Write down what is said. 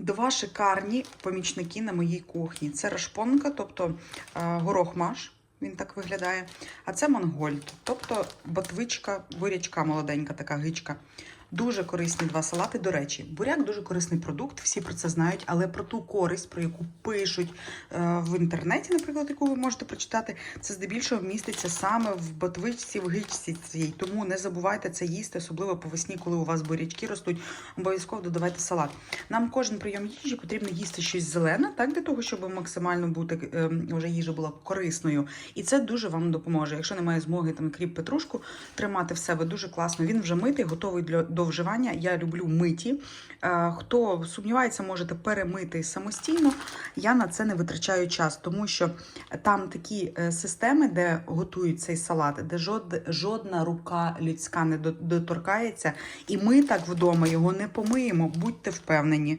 два шикарні помічники на моїй кухні. Це рашпонка, тобто е, горох маш, він так виглядає. А це мангольд, тобто ботвичка, бурячка молоденька, така гичка. Дуже корисні два салати. До речі, буряк дуже корисний продукт, всі про це знають, але про ту користь, про яку пишуть е, в інтернеті, наприклад, яку ви можете прочитати, це здебільшого міститься саме в ботвичці, в гичці цій. Тому не забувайте це їсти, особливо по весні, коли у вас бурячки ростуть. Обов'язково додавайте салат. Нам кожен прийом їжі потрібно їсти щось зелене, так для того, щоб максимально бути е, вже їжа була корисною. І це дуже вам допоможе. Якщо немає змоги там кріп петрушку тримати в себе, дуже класно. Він вже митий, готовий для до вживання. Я люблю миті. Е, Хто сумнівається, можете перемити самостійно. Я на це не витрачаю час, тому що там такі е, системи, де готують цей салат, де жод, жодна рука людська не доторкається, і ми так вдома його не помиємо. Будьте впевнені.